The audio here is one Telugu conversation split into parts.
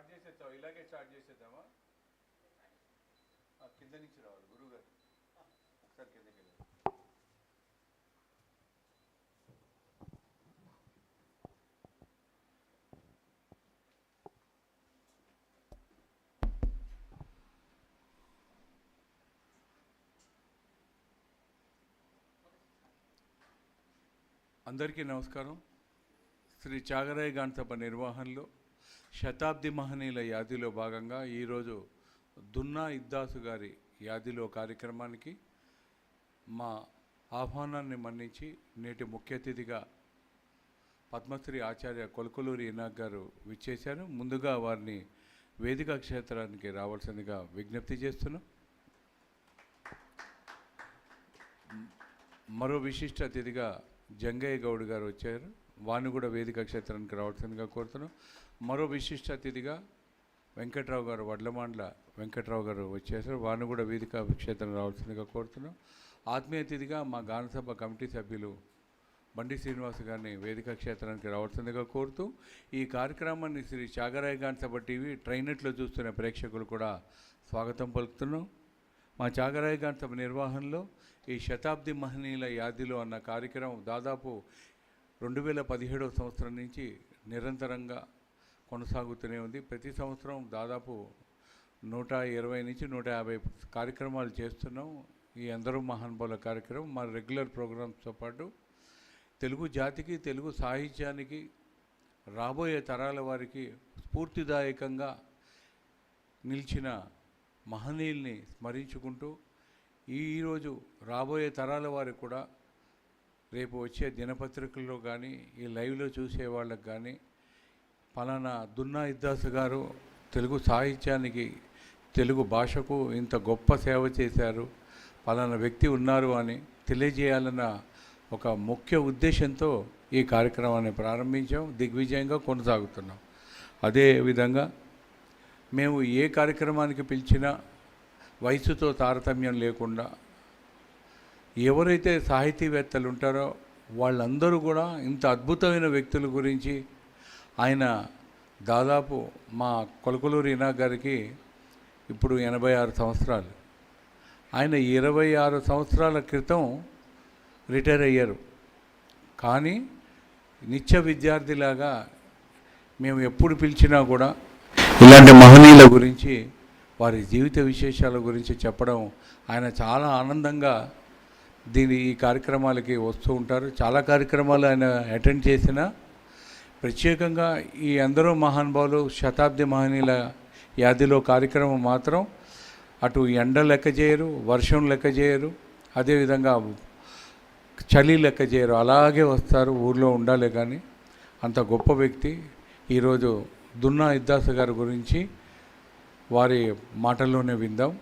స్టార్ట్ చేసేద్దాం ఇలాగే స్టార్ట్ చేసేద్దామా? కింద నుంచి రావాలి గురువు గారు ఒకసారి కిందకి వెళ్ళారు అందరికీ నమస్కారం. శ్రీ చాగరాయ గాన్ సభ నిర్వహణలో శతాబ్ది మహనీయుల యాదిలో భాగంగా ఈరోజు దున్నా ఇద్దాసు గారి యాదిలో కార్యక్రమానికి మా ఆహ్వానాన్ని మన్నించి నేటి ముఖ్య అతిథిగా పద్మశ్రీ ఆచార్య కొలకలూరి ఇనాక్ గారు విచ్చేశారు. ముందుగా వారిని వేదిక క్షేత్రానికి రావాల్సిందిగా విజ్ఞప్తి చేస్తున్నాం. మరో విశిష్ట అతిథిగా జంగయ్య గౌడ్ గారు వచ్చారు. వారిని కూడా వేదిక క్షేత్రానికి రావాల్సిందిగా కోరుతున్నాం. మరో విశిష్ట అతిథిగా వెంకట్రావు గారు వడ్లమాండ్ల వెంకట్రావు గారు వచ్చేసారు. వారిని కూడా వేదిక క్షేత్రం రావాల్సిందిగా కోరుతున్నాం. ఆత్మీయ అతిథిగా మా గానసభ కమిటీ సభ్యులు బండి శ్రీనివాస్ గారిని వేదిక క్షేత్రానికి రావాల్సిందిగా కోరుతూ ఈ కార్యక్రమాన్ని శ్రీ చాగరాయ గానసభ టీవీ ట్రైనెట్లో చూస్తున్న ప్రేక్షకులు కూడా స్వాగతం పలుకుతున్నాం. మా చాగరాయ గానసభ నిర్వహణలో ఈ శతాబ్ది మహనీయుల యాదిలో అన్న కార్యక్రమం దాదాపు రెండు వేల పదిహేడవ సంవత్సరం నుంచి నిరంతరంగా కొనసాగుతూనే ఉంది. ప్రతి సంవత్సరం దాదాపు నూట ఇరవై నుంచి నూట యాభై కార్యక్రమాలు చేస్తున్నాం. ఈ అందరూ మహానుభావుల కార్యక్రమం మా రెగ్యులర్ ప్రోగ్రామ్స్తో పాటు తెలుగు జాతికి తెలుగు సాహిత్యానికి రాబోయే తరాల వారికి స్ఫూర్తిదాయకంగా నిలిచిన మహనీయుల్ని స్మరించుకుంటూ ఈ ఈరోజు రాబోయే తరాల వారికి కూడా రేపు వచ్చే దినపత్రికల్లో కానీ ఈ లైవ్లో చూసే వాళ్ళకి కానీ పలానా దున్నా ఇద్దాసు గారు తెలుగు సాహిత్యానికి తెలుగు భాషకు ఇంత గొప్ప సేవ చేశారు పలానా వ్యక్తి ఉన్నారు అని తెలియజేయాలన్న ఒక ముఖ్య ఉద్దేశంతో ఈ కార్యక్రమాన్ని ప్రారంభించాం దిగ్విజయంగా కొనసాగుతున్నాం. అదే విధంగా మేము ఏ కార్యక్రమానికి పిలిచినా వయసుతో తారతమ్యం లేకుండా ఎవరైతే సాహితీవేత్తలు ఉంటారో వాళ్ళందరూ కూడా ఇంత అద్భుతమైన వ్యక్తుల గురించి ఆయన దాదాపు మా కొలకలూరి ఇనా గారికి ఇప్పుడు ఎనభై ఆరు సంవత్సరాలు. ఆయన ఇరవై ఆరు సంవత్సరాల క్రితం రిటైర్ అయ్యారు. కానీ నిత్య విద్యార్థిలాగా మేము ఎప్పుడు పిలిచినా కూడా ఇలాంటి మహనీయుల గురించి వారి జీవిత విశేషాల గురించి చెప్పడం ఆయన చాలా ఆనందంగా దీని ఈ కార్యక్రమాలకి వస్తూ ఉంటారు. చాలా కార్యక్రమాలు ఆయన అటెండ్ చేసినా ప్రత్యేకంగా ఈ అందరూ మహానుభావులు శతాబ్ది మహనీయుల యాదిలో కార్యక్రమం మాత్రం అటు ఎండ లెక్క చేయరు వర్షం లెక్క చేయరు అదేవిధంగా చలి లెక్క చేయరు. అలాగే వస్తారు ఊర్లో ఉండాలి కానీ. అంత గొప్ప వ్యక్తి. ఈరోజు దున్నా ఇద్దాస గారి గురించి వారి మాటల్లోనే విందాం.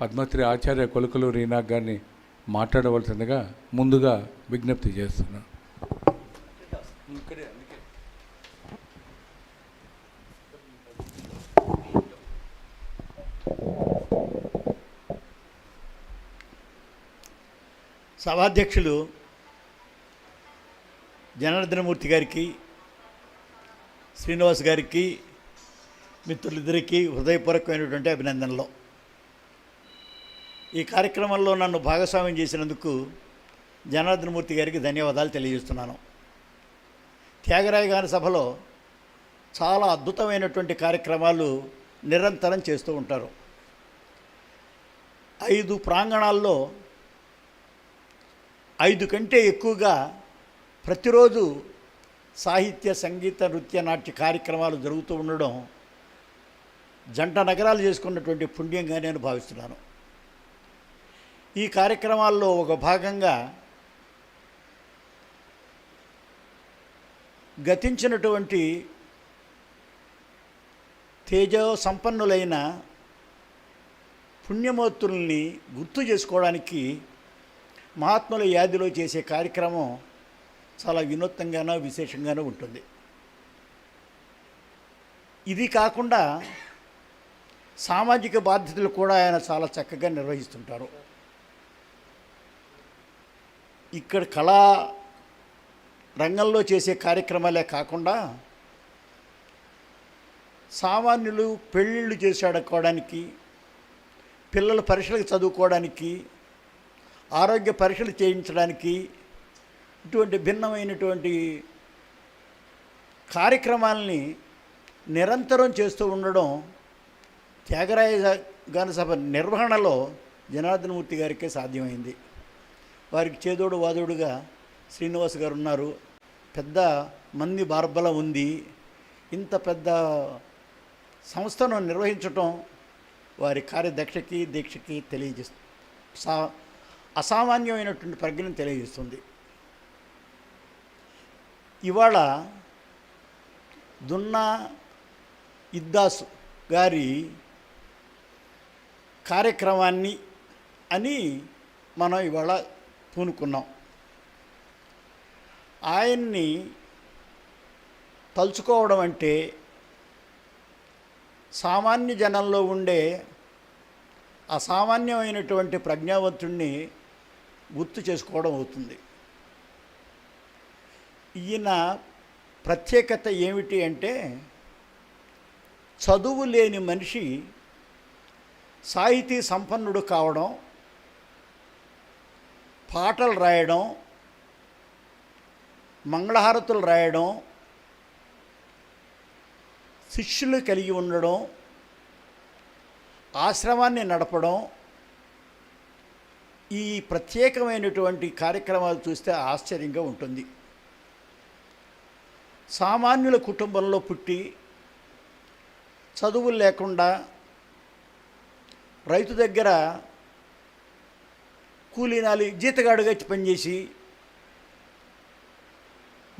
పద్మశ్రీ ఆచార్య కొలుకలు ఈనాక్ గారిని మాట్లాడవలసిందిగా ముందుగా విజ్ఞప్తి చేస్తున్నాను సభాధ్యక్షులు జనార్దనమూర్తి గారికి శ్రీనివాస్ గారికి మిత్రులిద్దరికీ హృదయపూర్వకమైనటువంటి అభినందనలు. ఈ కార్యక్రమంలో నన్ను భాగస్వామ్యం చేసినందుకు జనార్దనమూర్తి గారికి ధన్యవాదాలు తెలియజేస్తున్నాను. త్యాగరాయ గారి సభలో చాలా అద్భుతమైనటువంటి కార్యక్రమాలు నిరంతరం చేస్తూ ఉంటారు. ఐదు ప్రాంగణాల్లో ఐదు కంటే ఎక్కువగా ప్రతిరోజు సాహిత్య సంగీత నృత్య నాట్య కార్యక్రమాలు జరుగుతూ ఉండడం జంట నగరాలు చేసుకున్నటువంటి పుణ్యంగా నేను భావిస్తున్నాను. ఈ కార్యక్రమాల్లో ఒక భాగంగా గతించినటువంటి తేజ సంపన్నులైన పుణ్యమూర్తుల్ని గుర్తు చేసుకోవడానికి మహాత్ముల యాదిలో చేసే కార్యక్రమం చాలా వినూత్నంగానో విశేషంగానో ఉంటుంది. ఇది కాకుండా సామాజిక బాధ్యతలు కూడా ఆయన చాలా చక్కగా నిర్వహిస్తుంటారు. ఇక్కడ కళా రంగంలో చేసే కార్యక్రమాలే కాకుండా సామాన్యులు పెళ్ళిళ్ళు చేసి ఆడుకోవడానికి పిల్లల పరీక్షలకు చదువుకోవడానికి ఆరోగ్య పరీక్షలు చేయించడానికి ఇటువంటి భిన్నమైనటువంటి కార్యక్రమాలని నిరంతరం చేస్తూ ఉండడం త్యాగరాయ గాన సభ నిర్వహణలో జనార్దనమూర్తి గారికే సాధ్యమైంది. వారికి చేదోడు వాదోడుగా శ్రీనివాస్ గారు ఉన్నారు. పెద్ద మంది బార్బల ఉంది. ఇంత పెద్ద సంస్థను నిర్వహించటం వారి కార్యదక్షకి దీక్షకి తెలియజేస్తుంది సా అసామాన్యమైనటువంటి ప్రజ్ఞను తెలియజేస్తుంది. ఇవాళ దున్నా ఇద్దాస్ గారి కార్యక్రమాన్ని అని మనం ఇవాళ పూనుకున్నాం. ఆయన్ని తలుచుకోవడం అంటే సామాన్య జనంలో ఉండే అసామాన్యమైనటువంటి ప్రజ్ఞావంతుణ్ణి గుర్తు చేసుకోవడం అవుతుంది. ఈయన ప్రత్యేకత ఏమిటి అంటే చదువు లేని మనిషి సాహితీ సంపన్నుడు కావడం పాటలు రాయడం మంగళహారతులు రాయడం శిష్యులు కలిగి ఉండడం ఆశ్రమాన్ని నడపడం ఈ ప్రత్యేకమైనటువంటి కార్యక్రమాలు చూస్తే ఆశ్చర్యంగా ఉంటుంది. సామాన్యుల కుటుంబంలో పుట్టి చదువులు లేకుండా రైతు దగ్గర కూలీనాలి జీతగాడుగా పనిచేసి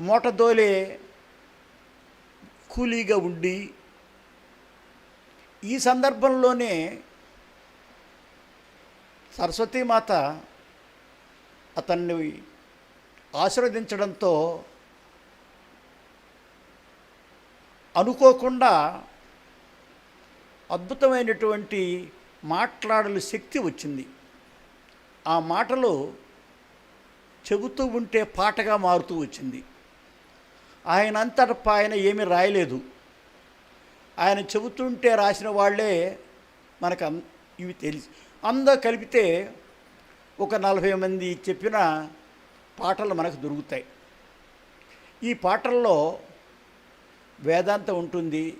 మూటదోలే కూలీగా ఉండి ఈ సందర్భంలోనే సరస్వతీమాత అతన్ని ఆశీర్వదించడంతో అనుకోకుండా అద్భుతమైనటువంటి మాట్లాడలు శక్తి వచ్చింది. ఆ మాటలు చెబుతూ ఉంటే పాటగా మారుతూ వచ్చింది. ఆయన అంతట ఆయన ఏమీ రాయలేదు. ఆయన చెబుతుంటే రాసిన వాళ్ళే మనకు ఇవి తెలిసి అందరూ కలిపితే ఒక నలభై మంది చెప్పిన పాటలు మనకు దొరుకుతాయి. ఈ పాటల్లో వేదాంతం ఉంటుంది.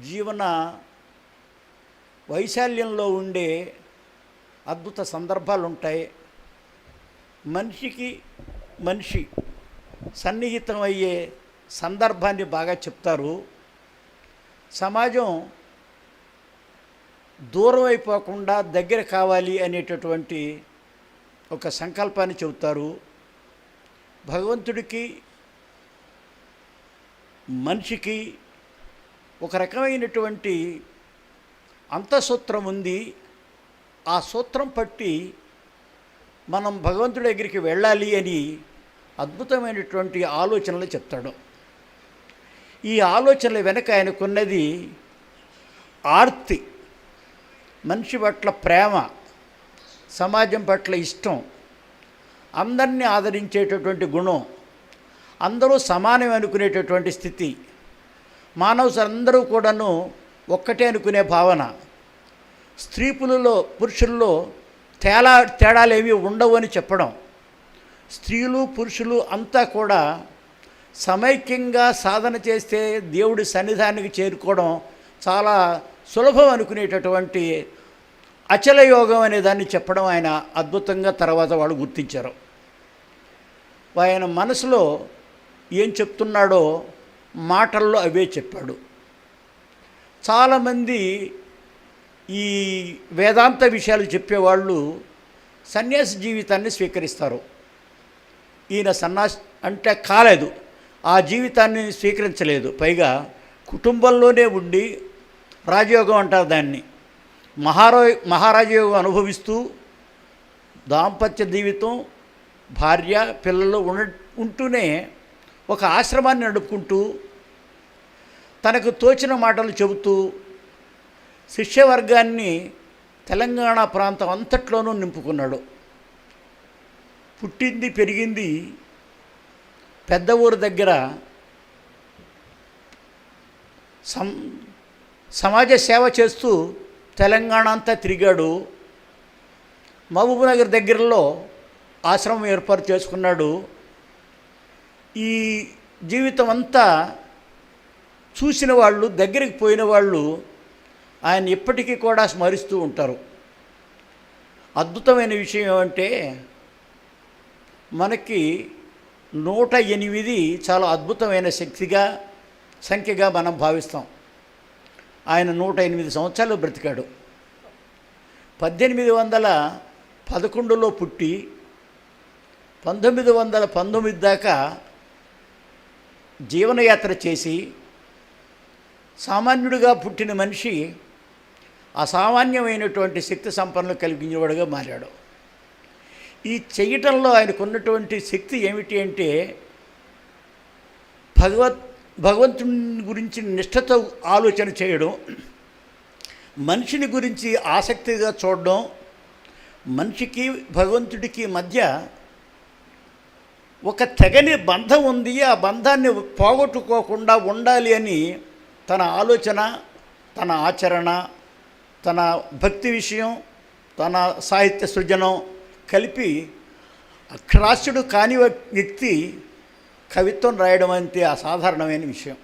జీవన వైశాల్యంలో ఉండే అద్భుత సందర్భాలు ఉంటాయి మనిషికి మనిషి సన్నిహితం అయ్యే సందర్భాన్ని బాగా చెప్తారు. సమాజం దూరం అయిపోకుండా దగ్గర కావాలి అనేటటువంటి ఒక సంకల్పాన్ని చెబుతారు. భగవంతుడికి మనిషికి ఒక రకమైనటువంటి అంతఃసూత్రం ఉంది. ఆ సూత్రం పట్టి మనం భగవంతుడి దగ్గరికి వెళ్ళాలి అని అద్భుతమైనటువంటి ఆలోచనలు చెప్తాడు. ఈ ఆలోచనల వెనక ఆయనకున్నది ఆర్తి. మనిషి పట్ల ప్రేమ సమాజం పట్ల ఇష్టం అందరినీ ఆదరించేటటువంటి గుణం అందరూ సమానం అనుకునేటటువంటి స్థితి మానవులు అందరూ కూడాను ఒక్కటే అనుకునే భావన. స్త్రీ పులులో పురుషుల్లో తేడా తేడాలు ఉండవు అని చెప్పడం. స్త్రీలు పురుషులు అంతా కూడా సమైక్యంగా సాధన చేస్తే దేవుడి సన్నిధానికి చేరుకోవడం చాలా సులభం అనుకునేటటువంటి అచల యోగం అనే దాన్ని చెప్పడం ఆయన అద్భుతంగా తర్వాత వాళ్ళు గుర్తించారు. ఆయన మనసులో ఏం చెప్తున్నాడో మాటల్లో అవే చెప్పాడు. చాలామంది ఈ వేదాంత విషయాలు చెప్పేవాళ్ళు సన్యాస జీవితాన్ని స్వీకరిస్తారు. ఈయన సన్నాసి అంటే కాలేదు. ఆ జీవితాన్ని స్వీకరించలేదు. పైగా కుటుంబంలోనే ఉండి రాజయోగం అంటారు దాన్ని. మహారా మహారాజయోగం అనుభవిస్తూ దాంపత్య జీవితం భార్య పిల్లలు ఉండ ఉంటూనే ఒక ఆశ్రమాన్ని నడుపుకుంటూ తనకు తోచిన మాటలు చెబుతూ శిష్యవర్గాన్ని తెలంగాణ ప్రాంతం అంతట్లోనూ నింపుకున్నాడు. పుట్టింది పెరిగింది పెద్ద ఊరు దగ్గర సం సమాజ సేవ చేస్తూ తెలంగాణ అంతా తిరిగాడు. మహబూబ్నగర్ దగ్గరలో ఆశ్రమం ఏర్పాటు చేసుకున్నాడు. ఈ జీవితం అంతా చూసిన వాళ్ళు దగ్గరికి పోయిన వాళ్ళు ఆయన ఇప్పటికీ కూడా స్మరిస్తూ ఉంటారు. అద్భుతమైన విషయం ఏమంటే మనకి నూట ఎనిమిది చాలా అద్భుతమైన శక్తిగా సంఖ్యగా మనం భావిస్తాం. ఆయన నూట ఎనిమిది సంవత్సరాలు బ్రతికాడు. పద్దెనిమిది వందల పదకొండులో పుట్టి పంతొమ్మిది వందల పంతొమ్మిది దాకా జీవనయాత్ర చేసి సామాన్యుడిగా పుట్టిన మనిషి అసామాన్యమైనటువంటి శక్తి సంపన్నులు కలిగినవాడుగా మారాడు. ఈ చేయటంలో ఆయనకున్నటువంటి శక్తి ఏమిటి అంటే భగవత్ భగవంతుని గురించి నిష్ఠతో ఆలోచన చేయడం మనిషిని గురించి ఆసక్తిగా చూడడం మనిషికి భగవంతుడికి మధ్య ఒక తెగని బంధం ఉంది. ఆ బంధాన్ని పోగొట్టుకోకుండా ఉండాలి అని తన ఆలోచన తన ఆచరణ తన భక్తి విషయం తన సాహిత్య సృజనం కలిపి అక్షరాస్యుడు కాని వ్యక్తి కవిత్వం రాయడం అంటే అసాధారణమైన విషయం.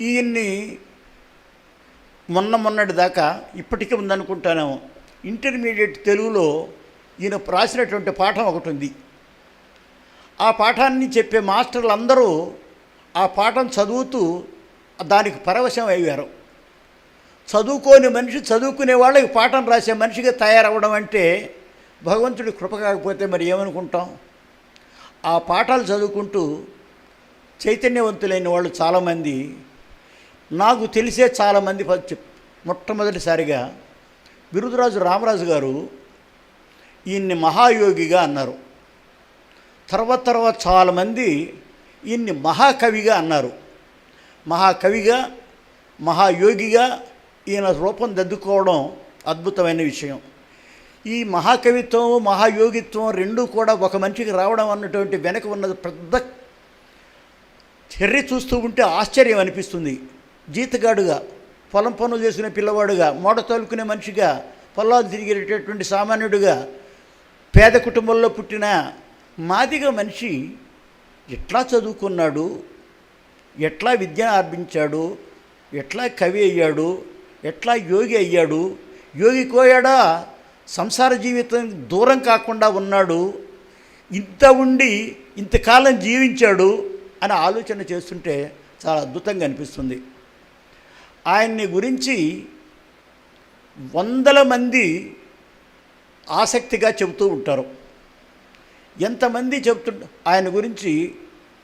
ఈయన్ని మొన్న మొన్నటి దాకా ఇప్పటికే ఉందనుకుంటాను ఇంటర్మీడియట్ తెలుగులో ఈయన రాసినటువంటి పాఠం ఒకటి ఉంది. ఆ పాఠాన్ని చెప్పే మాస్టర్లు అందరూ ఆ పాఠం చదువుతూ దానికి పరవశం అయ్యారు. చదువుకోని మనిషి చదువుకునే వాళ్ళకి పాఠం రాసే మనిషిగా తయారవ్వడం అంటే భగవంతుడి కృప కాకపోతే మరి ఏమనుకుంటాం? ఆ పాఠాలు చదువుకుంటూ చైతన్యవంతులైన వాళ్ళు చాలామంది నాకు తెలిసే చాలామంది మొట్టమొదటిసారిగా బిరుదురాజు రామరాజు గారు ఈయన్ని మహాయోగిగా అన్నారు. తర్వాత తర్వాత చాలామంది ఈయన్ని మహాకవిగా అన్నారు. మహాకవిగా మహాయోగిగా ఈయన రూపం దద్దుకోవడం అద్భుతమైన విషయం. ఈ మహాకవిత్వం మహాయోగిత్వం రెండూ కూడా ఒక మనిషికి రావడం అన్నటువంటి వెనక ఉన్న పెద్ద చర్య చూస్తూ ఉంటే ఆశ్చర్యం అనిపిస్తుంది. జీతగాడుగా పొలం పనులు చేసుకునే పిల్లవాడుగా మోడ తోలుకునే మనిషిగా పొలాలు తిరిగేటటువంటి సామాన్యుడుగా పేద కుటుంబంలో పుట్టిన మాదిగ మనిషి ఎట్లా చదువుకున్నాడు? ఎట్లా విద్య ఆర్జించాడు? ఎట్లా కవి అయ్యాడు? ఎట్లా యోగి అయ్యాడు? యోగి కోయాడా? సంసార జీవితం దూరం కాకుండా ఉన్నాడు ఇంత ఉండి ఇంతకాలం జీవించాడు అని ఆలోచన చేస్తుంటే చాలా అద్భుతంగా అనిపిస్తుంది. ఆయన్ని గురించి వందల మంది ఆసక్తిగా చెబుతూ ఉంటారు. ఎంతమంది చెబుతుంట ఆయన గురించి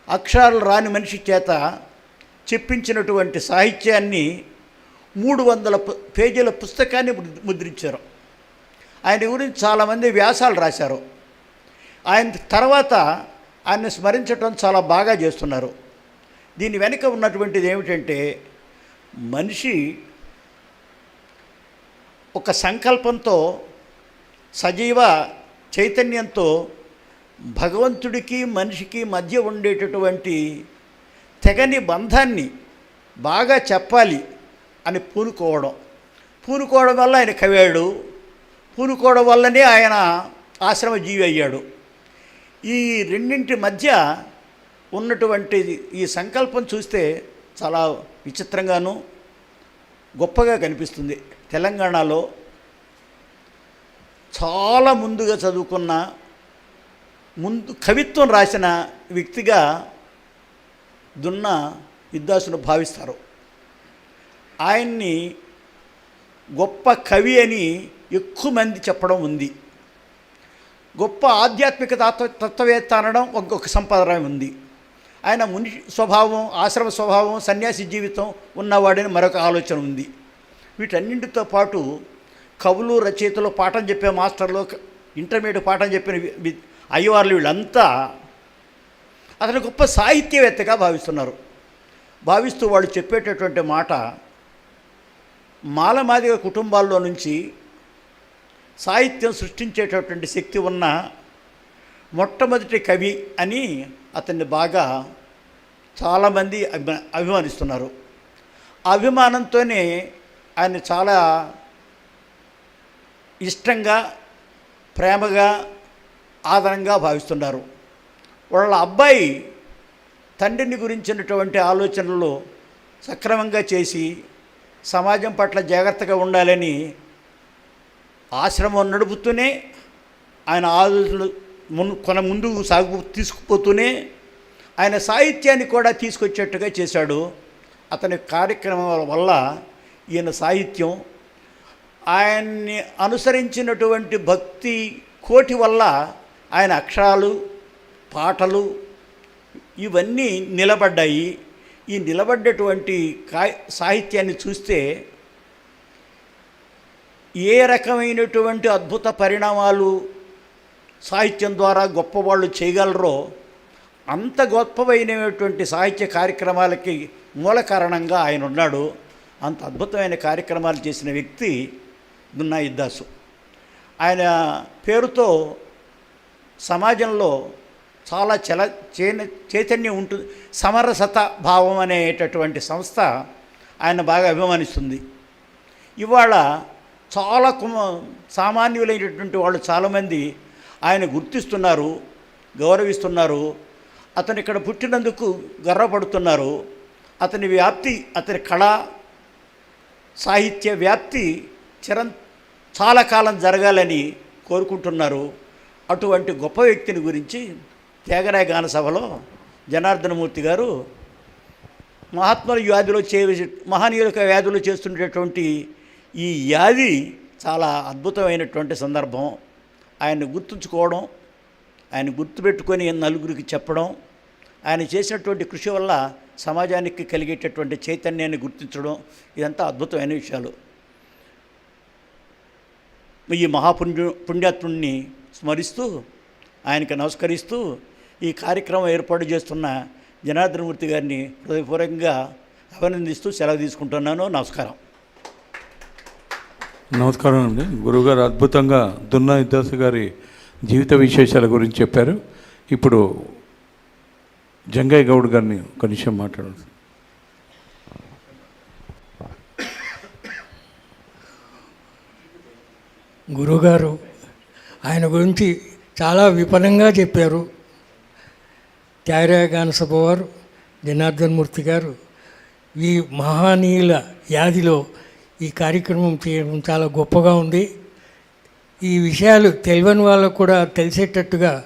అక్షరాలు రాని మనిషి చేత చెప్పించినటువంటి సాహిత్యాన్ని మూడు వందల పేజీల పుస్తకాన్ని ముద్రించారు. ఆయన గురించి చాలామంది వ్యాసాలు రాశారు. ఆయన తర్వాత ఆయన్ని స్మరించటం చాలా బాగా చేస్తున్నారు. దీని వెనుక ఉన్నటువంటిది ఏమిటంటే మనిషి ఒక సంకల్పంతో సజీవ చైతన్యంతో భగవంతుడికి మనిషికి మధ్య ఉండేటటువంటి తెగని బంధాన్ని బాగా చెప్పాలి అని పూనుకోవడం. పూనుకోవడం వల్ల ఆయన కవాడు పూనుకోవడం వల్లనే ఆయన ఆశ్రమ జీవి అయ్యాడు. ఈ రెండింటి మధ్య ఉన్నటువంటి ఈ సంకల్పం చూస్తే చాలా విచిత్రంగాను గొప్పగా కనిపిస్తుంది. తెలంగాణలో చాలా ముందుగా చదువుకున్న ముందు కవిత్వం రాసిన వ్యక్తిగా దున్న విద్వాసులు భావిస్తారు. ఆయన్ని గొప్ప కవి అని ఎక్కువ మంది చెప్పడం ఉంది. గొప్ప ఆధ్యాత్మిక తత్వ తత్వవేత్త అనడం ఒక సంప్రదాయం ఉంది. ఆయన ముని స్వభావం ఆశ్రమ స్వభావం సన్యాసి జీవితం ఉన్నవాడని మరొక ఆలోచన ఉంది. వీటన్నింటితో పాటు కవులు రచయితలు పాఠం చెప్పే మాస్టర్లు ఇంటర్మీడియట్ పాఠం చెప్పిన అయ్యవార్లు వీళ్ళంతా అతను గొప్ప సాహిత్యవేత్తగా భావిస్తున్నారు. భావిస్తూ వాళ్ళు చెప్పేటటువంటి మాట మాలమాదిగ కుటుంబాల్లో నుంచి సాహిత్యం సృష్టించేటటువంటి శక్తి ఉన్న మొట్టమొదటి కవి అని అతన్ని బాగా చాలామంది అభి అభిమానిస్తున్నారు. ఆ అభిమానంతోనే ఆయన చాలా ఇష్టంగా ప్రేమగా ఆదరంగా భావిస్తున్నారు. వాళ్ళ అబ్బాయి తండ్రిని గురించినటువంటి ఆలోచనలు సక్రమంగా చేసి సమాజం పట్ల జాగ్రత్తగా ఉండాలని ఆశ్రమం నడుపుతూనే ఆయన ఆలోచనలు మున్ కొన ముందు సాగు తీసుకుపోతూనే ఆయన సాహిత్యాన్ని కూడా తీసుకొచ్చేట్టుగా చేశాడు. అతని కార్యక్రమాల వల్ల ఈయన సాహిత్యం ఆయన్ని అనుసరించినటువంటి భక్తి కోటి వల్ల ఆయన అక్షరాలు పాటలు ఇవన్నీ నిలబడ్డాయి. ఈ నిలబడ్డటువంటి కా సాహిత్యాన్ని చూస్తే ఏ రకమైనటువంటి అద్భుత పరిణామాలు సాహిత్యం ద్వారా గొప్పవాళ్ళు చేయగలరో అంత గొప్పవైనటువంటి సాహిత్య కార్యక్రమాలకి మూల కారణంగా ఆయన ఉన్నాడు. అంత అద్భుతమైన కార్యక్రమాలు చేసిన వ్యక్తి దున్నా దాసు ఆయన పేరుతో సమాజంలో చాలా చల చేన చైతన్యం ఉంటుంది సమరసత భావం అనేటటువంటి సంస్థ ఆయన బాగా అభిమానిస్తుంది. ఇవాళ చాలా కుమ సామాన్యులైనటువంటి వాళ్ళు చాలామంది ఆయన గుర్తిస్తున్నారు గౌరవిస్తున్నారు. అతను ఇక్కడ పుట్టినందుకు గర్వపడుతున్నారు. అతని వ్యాప్తి అతని కళ సాహిత్య వ్యాప్తి చిరం చాలా కాలం జరగాలని కోరుకుంటున్నారు. అటువంటి గొప్ప వ్యక్తిని గురించి త్యాగరాయ గాన సభలో జనార్దనమూర్తి గారు మహాత్ముల వ్యాధిలో చే మహనీయుల వ్యాధులు చేస్తున్నటువంటి ఈ వ్యాధి చాలా అద్భుతమైనటువంటి సందర్భం. ఆయన్ని గుర్తుంచుకోవడం ఆయన గుర్తుపెట్టుకొని నలుగురికి చెప్పడం ఆయన చేసినటువంటి కృషి వల్ల సమాజానికి కలిగేటటువంటి చైతన్యాన్ని గుర్తించడం ఇదంతా అద్భుతమైన విషయాలు. ఈ మహాపుణ్య పుణ్యాత్ముడిని స్మరిస్తూ ఆయనకి నమస్కరిస్తూ ఈ కార్యక్రమం ఏర్పాటు చేస్తున్న జనార్దనమూర్తి గారిని హృదయపూర్వకంగా అభినందిస్తూ సెలవు తీసుకుంటున్నాను. నమస్కారం. నమస్కారం అండి. గురువుగారు అద్భుతంగా దున్నా ఇద్దాసు గారి జీవిత విశేషాల గురించి చెప్పారు. ఇప్పుడు జంగయ్య గౌడ్ గారిని ఒక నిమిషం మాట్లాడాలి. గురుగారు ఆయన గురించి చాలా విపణంగా చెప్పారు. త్యాగరాయ గానసభ వారు జనార్దన్ మూర్తి గారు ఈ మహానీయుల వ్యాధిలో ఈ కార్యక్రమం చేయడం చాలా గొప్పగా ఉంది. ఈ విషయాలు తెలియని వాళ్ళకు కూడా తెలిసేటట్టుగా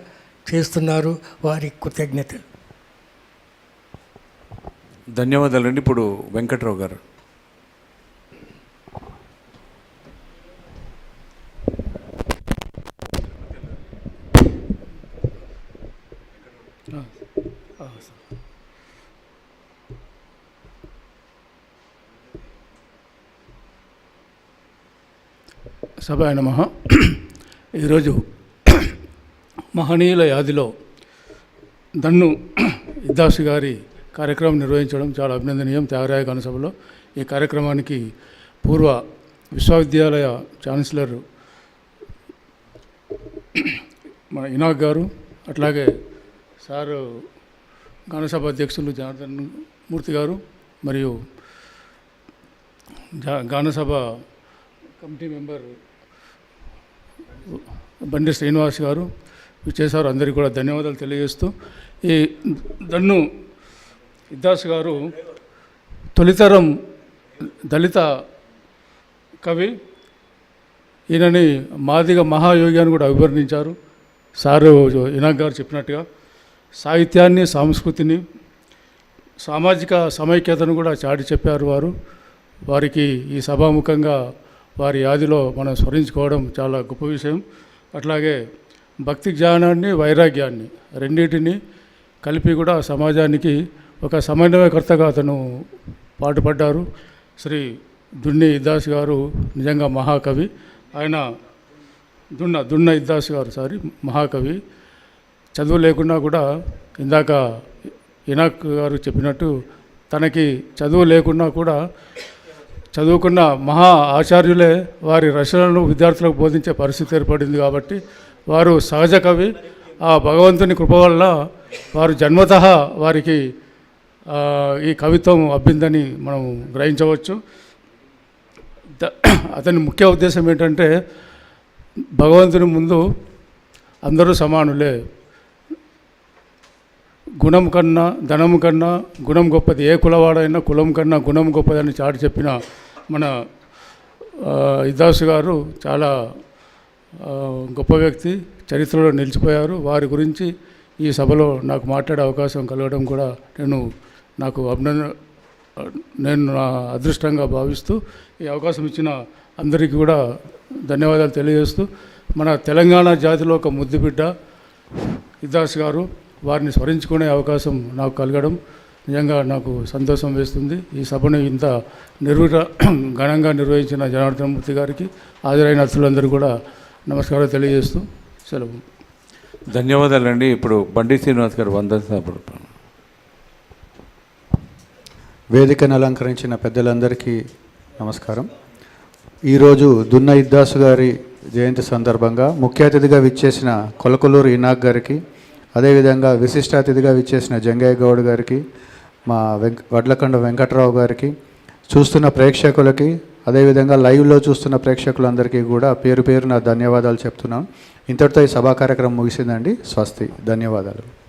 చేస్తున్నారు. వారి కృతజ్ఞతలు. ధన్యవాదాలండి. ఇప్పుడు వెంకట్రావు గారు. సభాయ నమ. ఈరోజు మహనీయుల యాదిలో దన్ను ఇద్దాసు గారి కార్యక్రమం నిర్వహించడం చాలా అభినందనీయం. త్యాగరాయ గణసభలో ఈ కార్యక్రమానికి పూర్వ విశ్వవిద్యాలయ ఛాన్సలర్ మన ఇనాక్ గారు అట్లాగే సారు గణసభ అధ్యక్షులు జనార్దన్ మూర్తి గారు మరియు గానసభ కమిటీ మెంబర్ బండి శ్రీనివాస్ గారు చేశారు అందరికీ కూడా ధన్యవాదాలు తెలియజేస్తూ ఈ దన్ను ఇద్దాస్ గారు తొలితరం దళిత కవి. ఈయనని మాదిగ మహాయోగి అని కూడా అభివర్ణించారు. సారు ఇనాక్ గారు చెప్పినట్టుగా సాహిత్యాన్ని సంస్కృతిని సామాజిక సమైక్యతను కూడా చాటి చెప్పారు వారు. వారికి ఈ సభాముఖంగా వారి యాదిలో మనం స్మరించుకోవడం చాలా గొప్ప విషయం. అట్లాగే భక్తి జ్ఞానాన్ని వైరాగ్యాన్ని రెండింటిని కలిపి కూడా సమాజానికి ఒక సమన్వయకర్తగా అతను పాటుపడ్డారు. శ్రీ దున్ని ఇద్దాస్ గారు నిజంగా మహాకవి. ఆయన దున్న దున్న ఇద్దాస్ గారు సారీ మహాకవి. చదువు లేకున్నా కూడా ఇందాక ఇనాక్ గారు చెప్పినట్టు తనకి చదువు లేకున్నా కూడా చదువుకున్న మహా ఆచార్యులే వారి రచనలను విద్యార్థులకు బోధించే పరిస్థితి ఏర్పడింది కాబట్టి వారు సహజ కవి. ఆ భగవంతుని కృప వల్ల వారు జన్మత వారికి ఈ కవిత్వం అబ్బిందని మనం గ్రహించవచ్చు. అతని ముఖ్య ఉద్దేశం ఏంటంటే భగవంతుని ముందు అందరూ సమానులే. గుణం కన్నా ధనం కన్నా గుణం గొప్పది. ఏ కులవాడైనా కులం కన్నా గుణం గొప్పదని చాటి చెప్పిన మన ఆ, గారు చాలా గొప్ప వ్యక్తి చరిత్రలో నిలిచిపోయారు. వారి గురించి ఈ సభలో నాకు మాట్లాడే అవకాశం కలగడం కూడా నేను నాకు అభినందన నేను నా అదృష్టంగా భావిస్తూ ఈ అవకాశం ఇచ్చిన అందరికీ కూడా ధన్యవాదాలు తెలియజేస్తూ మన తెలంగాణ జాతిలో ఒక ముద్దుబిడ్డ ఇదాస్ గారు వారిని స్మరించుకునే అవకాశం నాకు కలగడం నిజంగా నాకు సంతోషం వేస్తుంది. ఈ సభను ఇంత నిర్విట ఘనంగా నిర్వహించిన జనార్దన మూర్తి గారికి హాజరైన అతిథులందరూ కూడా నమస్కారం తెలియజేస్తూ సెలవు. ధన్యవాదాలండి. ఇప్పుడు బండి శ్రీనివాస్ గారు వందన సభ వేదికను అలంకరించిన పెద్దలందరికీ నమస్కారం. ఈరోజు దున్న ఇద్దాసు గారి జయంతి సందర్భంగా ముఖ్య అతిథిగా విచ్చేసిన కొలకొలూరు ఇనాక్ గారికి అదేవిధంగా విశిష్ట అతిథిగా విచ్చేసిన జంగయ్య గౌడ్ గారికి మా వెంక వడ్లకండ వెంకట్రావు గారికి చూస్తున్న ప్రేక్షకులకి అదేవిధంగా లైవ్లో చూస్తున్న ప్రేక్షకులందరికీ కూడా పేరు పేరు నా ధన్యవాదాలు చెప్తున్నాను ఇంతటితో ఈ సభా కార్యక్రమం ముగిసిందండి. స్వస్తి. ధన్యవాదాలు.